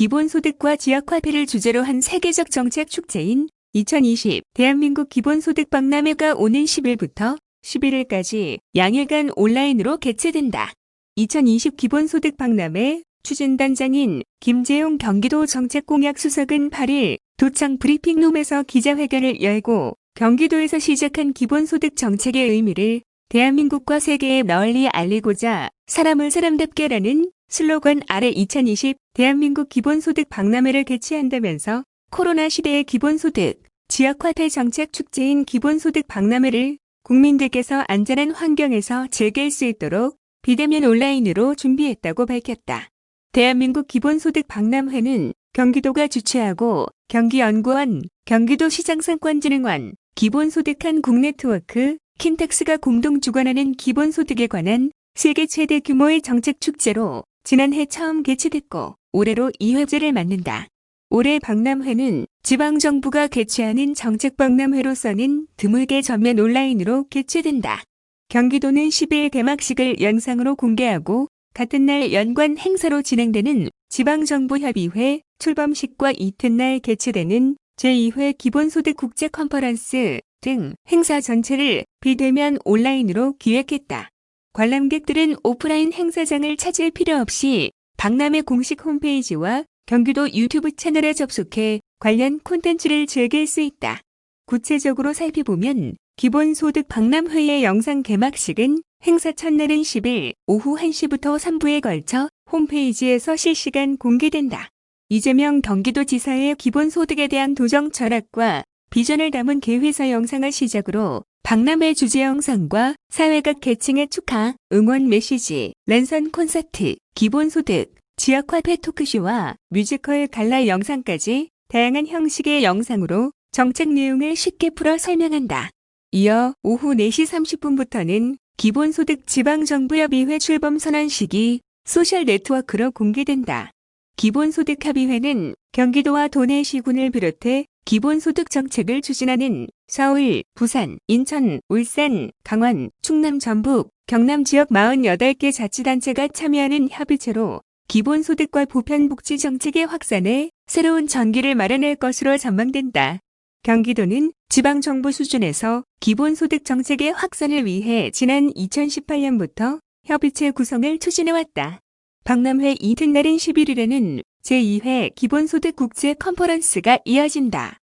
기본소득과 지역화폐를 주제로 한 세계적 정책 축제인 2020 대한민국 기본소득 박람회가 오는 10일부터 11일까지 양일간 온라인으로 개최된다. 2020 기본소득 박람회 추진단장인 김재용 경기도 정책공약 수석은 8일 도청 브리핑룸에서 기자회견을 열고 경기도에서 시작한 기본소득 정책의 의미를 대한민국과 세계에 널리 알리고자 사람을 사람답게라는 슬로건 아래 2020 대한민국 기본소득 박람회를 개최한다면서 코로나 시대의 기본소득, 지역화폐 정책 축제인 기본소득 박람회를 국민들께서 안전한 환경에서 즐길 수 있도록 비대면 온라인으로 준비했다고 밝혔다. 대한민국 기본소득 박람회는 경기도가 주최하고 경기연구원, 경기도시장상권진흥원, 기본소득 한 국네트워크, 킨텍스가 공동 주관하는 기본소득에 관한 세계 최대 규모의 정책 축제로 지난해 처음 개최됐고 올해로 2회째를 맞는다. 올해 박람회는 지방정부가 개최하는 정책박람회로서는 드물게 전면 온라인으로 개최된다. 경기도는 10일 개막식을 영상으로 공개하고 같은 날 연관 행사로 진행되는 지방정부협의회 출범식과 이튿날 개최되는 제2회 기본소득 국제 컨퍼런스 등 행사 전체를 비대면 온라인으로 기획했다. 관람객들은 오프라인 행사장을 찾을 필요 없이 박람회 공식 홈페이지와 경기도 유튜브 채널에 접속해 관련 콘텐츠를 즐길 수 있다. 구체적으로 살펴보면 기본소득 박람회의 영상 개막식은 행사 첫날인 10일 오후 1시부터 3부에 걸쳐 홈페이지에서 실시간 공개된다. 이재명 경기도지사의 기본소득에 대한 도정 철학과 비전을 담은 개회사 영상을 시작으로 박람회 주제 영상과 사회각 계층의 축하, 응원 메시지, 랜선 콘서트, 기본소득, 지역화폐 토크쇼와 뮤지컬 갈라 영상까지 다양한 형식의 영상으로 정책 내용을 쉽게 풀어 설명한다. 이어 오후 4시 30분부터는 기본소득 지방정부협의회 출범 선언식이 소셜 네트워크로 공개된다. 기본소득 합의회는 경기도와 도내 시군을 비롯해 기본소득 정책을 추진하는 서울, 부산, 인천, 울산, 강원, 충남 전북, 경남 지역 48개 자치단체가 참여하는 협의체로 기본소득과 보편복지 정책의 확산에 새로운 전기를 마련할 것으로 전망된다. 경기도는 지방정부 수준에서 기본소득 정책의 확산을 위해 지난 2018년부터 협의체 구성을 추진해왔다. 박람회 이튿날인 11일에는 제2회 기본소득 국제 컨퍼런스가 이어진다.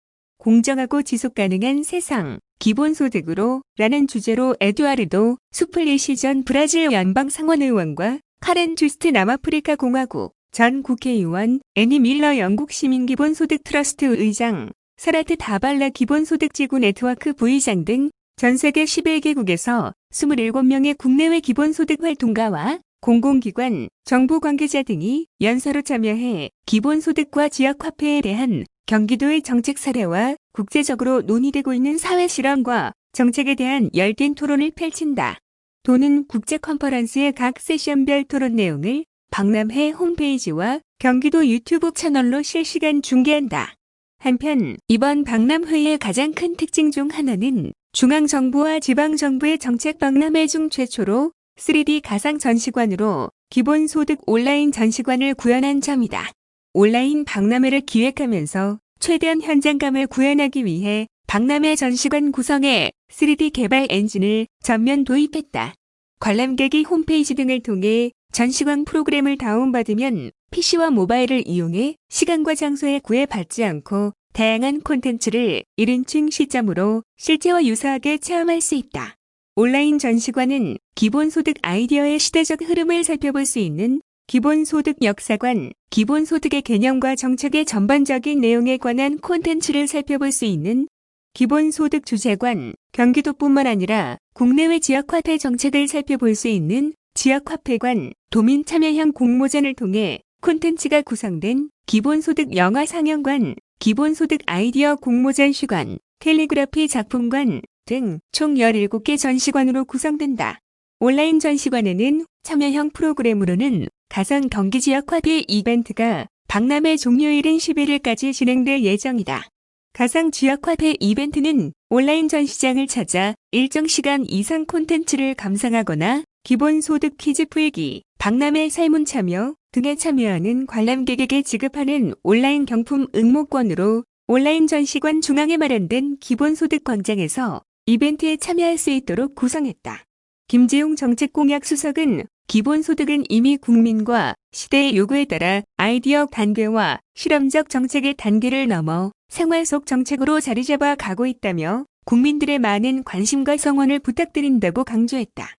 공정하고 지속 가능한 세상, 기본소득으로 라는 주제로 에두아르도 수플리 시 전 브라질 연방 상원의원과 카렌 주스트 남아프리카 공화국 전 국회의원 애니 밀러 영국 시민기본소득 트러스트 의장 사라트 다발라 기본소득지구 네트워크 부의장 등 전 세계 11개국에서 27명의 국내외 기본소득 활동가와 공공기관, 정부 관계자 등이 연사로 참여해 기본소득과 지역화폐에 대한 경기도의 정책 사례와 국제적으로 논의되고 있는 사회 실험과 정책에 대한 열띤 토론을 펼친다. 도는 국제 컨퍼런스의 각 세션별 토론 내용을 박람회 홈페이지와 경기도 유튜브 채널로 실시간 중계한다. 한편 이번 박람회의 가장 큰 특징 중 하나는 중앙정부와 지방정부의 정책 박람회 중 최초로 3D 가상 전시관으로 기본소득 온라인 전시관을 구현한 점이다. 온라인 박람회를 기획하면서 최대한 현장감을 구현하기 위해 박람회 전시관 구성에 3D 개발 엔진을 전면 도입했다. 관람객이 홈페이지 등을 통해 전시관 프로그램을 다운받으면 PC와 모바일을 이용해 시간과 장소에 구애받지 않고 다양한 콘텐츠를 1인칭 시점으로 실제와 유사하게 체험할 수 있다. 온라인 전시관은 기본 소득 아이디어의 시대적 흐름을 살펴볼 수 있는 기본소득 역사관, 기본소득의 개념과 정책의 전반적인 내용에 관한 콘텐츠를 살펴볼 수 있는 기본소득 주재관, 경기도뿐만 아니라 국내외 지역화폐 정책을 살펴볼 수 있는 지역화폐관, 도민 참여형 공모전을 통해 콘텐츠가 구성된 기본소득 영화 상영관, 기본소득 아이디어 공모전 시관, 캘리그라피 작품관 등 총 17개 전시관으로 구성된다. 온라인 전시관에는 참여형 프로그램으로는 가상 경기 지역 화폐 이벤트가 박람회 종료일인 11일까지 진행될 예정이다. 가상 지역 화폐 이벤트는 온라인 전시장을 찾아 일정 시간 이상 콘텐츠를 감상하거나 기본소득 퀴즈 풀기, 박람회 설문 참여, 등에 참여하는 관람객에게 지급하는 온라인 경품 응모권으로 온라인 전시관 중앙에 마련된 기본소득 광장에서 이벤트에 참여할 수 있도록 구성했다. 김재용 정책공약 수석은 기본소득은 이미 국민과 시대의 요구에 따라 아이디어 단계와 실험적 정책의 단계를 넘어 생활 속 정책으로 자리 잡아 가고 있다며 국민들의 많은 관심과 성원을 부탁드린다고 강조했다.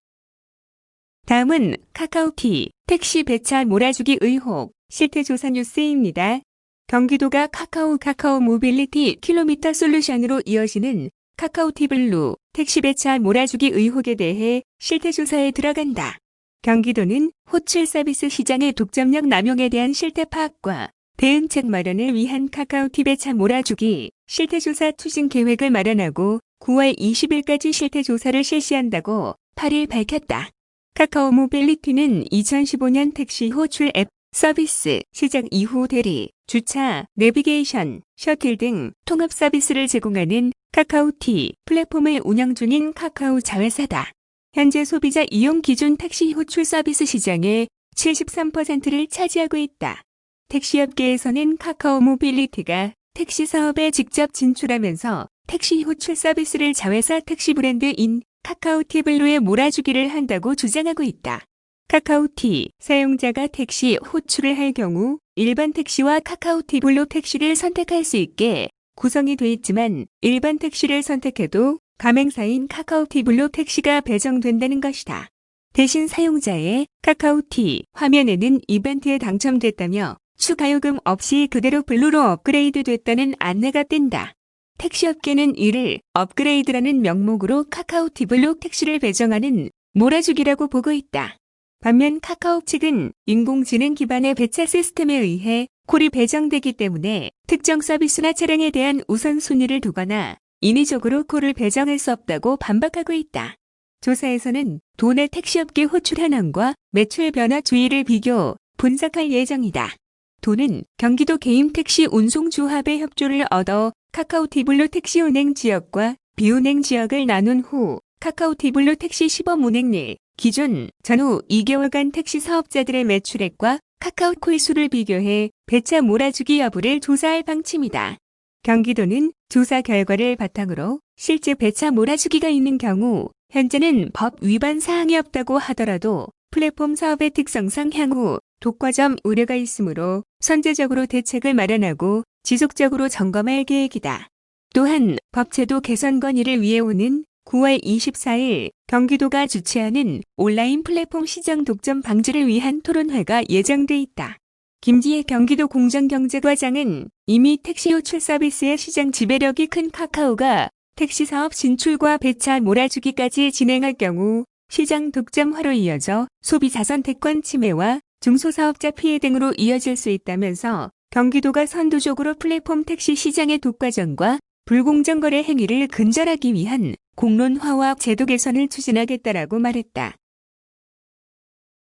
다음은 카카오티 택시 배차 몰아주기 의혹 실태조사 뉴스입니다. 경기도가 카카오 카카오 모빌리티 킬로미터 솔루션으로 이어지는 카카오티 블루 택시 배차 몰아주기 의혹에 대해 실태조사에 들어간다. 경기도는 호출 서비스 시장의 독점력 남용에 대한 실태 파악과 대응책 마련을 위한 카카오티 배차 몰아주기 실태조사 추진 계획을 마련하고 9월 20일까지 실태조사를 실시한다고 8일 밝혔다. 카카오 모빌리티는 2015년 택시 호출 앱 서비스 시작 이후 대리, 주차, 내비게이션, 셔틀 등 통합 서비스를 제공하는 카카오티 플랫폼을 운영 중인 카카오 자회사다. 현재 소비자 이용 기준 택시 호출 서비스 시장의 73%를 차지하고 있다. 택시업계에서는 카카오 모빌리티가 택시 사업에 직접 진출하면서 택시 호출 서비스를 자회사 택시 브랜드인 카카오티 블루에 몰아주기를 한다고 주장하고 있다. 카카오티 사용자가 택시 호출을 할 경우 일반 택시와 카카오티 블루 택시를 선택할 수 있게 구성이 돼 있지만 일반 택시를 선택해도 가맹사인 카카오티 블루 택시가 배정된다는 것이다. 대신 사용자의 카카오티 화면에는 이벤트에 당첨됐다며 추가 요금 없이 그대로 블루로 업그레이드 됐다는 안내가 뜬다. 택시업계는 이를 업그레이드라는 명목으로 카카오티 블루 택시를 배정하는 몰아주기라고 보고 있다. 반면 카카오 측은 인공지능 기반의 배차 시스템에 의해 콜이 배정되기 때문에 특정 서비스나 차량에 대한 우선순위를 두거나 인위적으로 콜을 배정할 수 없다고 반박하고 있다. 조사에서는 도내 택시업계 호출 현황과 매출 변화 주의를 비교, 분석할 예정이다. 도는 경기도 개인 택시 운송조합의 협조를 얻어 카카오티블루 택시 운행 지역과 비운행 지역을 나눈 후 카카오티블루 택시 시범 운행 일 기존 전후 2개월간 택시 사업자들의 매출액과 카카오 콜 수를 비교해 배차 몰아주기 여부를 조사할 방침이다. 경기도는 조사 결과를 바탕으로 실제 배차 몰아주기가 있는 경우 현재는 법 위반 사항이 없다고 하더라도 플랫폼 사업의 특성상 향후 독과점 우려가 있으므로 선제적으로 대책을 마련하고 지속적으로 점검할 계획이다. 또한 법제도 개선 건의를 위해 오는 9월 24일 경기도가 주최하는 온라인 플랫폼 시장 독점 방지를 위한 토론회가 예정돼 있다. 김지혜 경기도 공정경제과장은 이미 택시 호출 서비스의 시장 지배력이 큰 카카오가 택시 사업 진출과 배차 몰아주기까지 진행할 경우 시장 독점화로 이어져 소비 자 선택권 침해와 중소사업자 피해 등으로 이어질 수 있다면서 경기도가 선도적으로 플랫폼 택시 시장의 독과점과 불공정 거래 행위를 근절하기 위한 공론화와 제도 개선을 추진하겠다라고 말했다.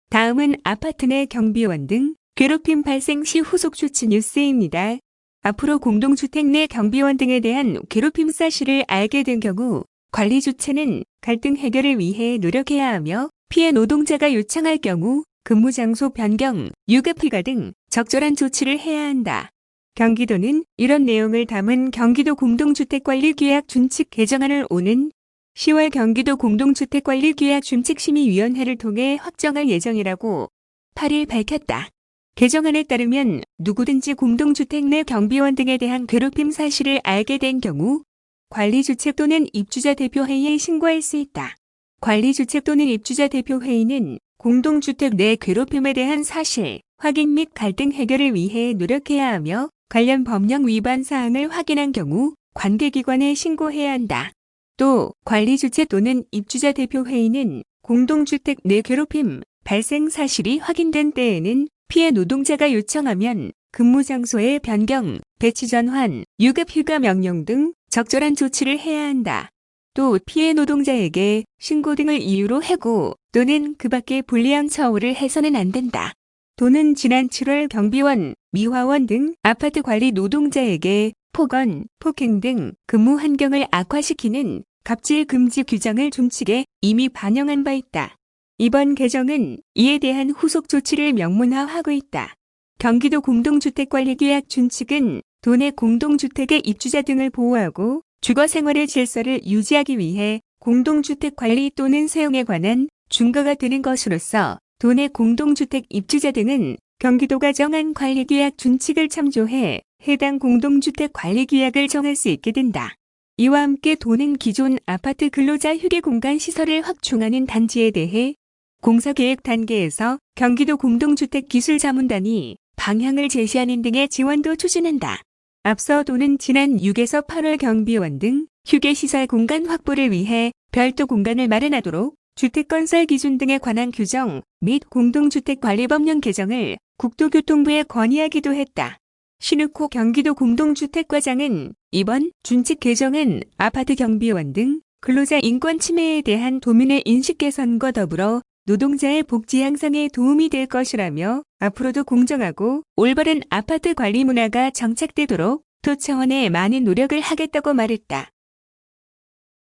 다음은 아파트 내 경비원 등 괴롭힘 발생 시 후속 조치 뉴스입니다. 앞으로 공동주택 내 경비원 등에 대한 괴롭힘 사실을 알게 된 경우 관리 주체는 갈등 해결을 위해 노력해야 하며 피해 노동자가 요청할 경우 근무 장소 변경, 유급 휴가 등 적절한 조치를 해야 한다. 경기도는 이런 내용을 담은 경기도 공동주택관리규약 준칙 개정안을 오는 10월 경기도 공동주택관리규약 준칙심의위원회를 통해 확정할 예정이라고 8일 밝혔다. 개정안에 따르면 누구든지 공동주택 내 경비원 등에 대한 괴롭힘 사실을 알게 된 경우 관리주책 또는 입주자 대표회의에 신고할 수 있다. 관리주책 또는 입주자 대표회의는 공동주택 내 괴롭힘에 대한 사실, 확인 및 갈등 해결을 위해 노력해야 하며 관련 법령 위반 사항을 확인한 경우 관계기관에 신고해야 한다. 또 관리주체 또는 입주자 대표회의는 공동주택 내 괴롭힘 발생 사실이 확인된 때에는 피해 노동자가 요청하면 근무 장소의 변경, 배치 전환, 유급 휴가 명령 등 적절한 조치를 해야 한다. 또 피해 노동자에게 신고 등을 이유로 해고 또는 그 밖의 불리한 처우를 해서는 안 된다. 도는 지난 7월 경비원, 미화원 등 아파트 관리 노동자에게 폭언, 폭행 등 근무 환경을 악화시키는 갑질 금지 규정을 준칙에 이미 반영한 바 있다. 이번 개정은 이에 대한 후속 조치를 명문화하고 있다. 경기도 공동주택관리규약 준칙은 도내 공동주택의 입주자 등을 보호하고 주거 생활의 질서를 유지하기 위해 공동주택 관리 또는 사용에 관한 준거가 되는 것으로서 도내 공동주택 입주자 등은 경기도가 정한 관리규약 준칙을 참조해 해당 공동주택 관리규약을 정할 수 있게 된다. 이와 함께 도는 기존 아파트 근로자 휴게 공간 시설을 확충하는 단지에 대해 공사계획 단계에서 경기도 공동주택기술자문단이 방향을 제시하는 등의 지원도 추진한다. 앞서 도는 지난 6에서 8월 경비원 등 휴게시설 공간 확보를 위해 별도 공간을 마련하도록 주택건설 기준 등에 관한 규정 및 공동주택관리법령 개정을 국토교통부에 건의하기도 했다. 신욱호 경기도 공동주택과장은 이번 준칙 개정은 아파트 경비원 등 근로자 인권 침해에 대한 도민의 인식 개선과 더불어 노동자의 복지 향상에 도움이 될 것이라며 앞으로도 공정하고 올바른 아파트 관리 문화가 정착되도록 도 차원의 많은 노력을 하겠다고 말했다.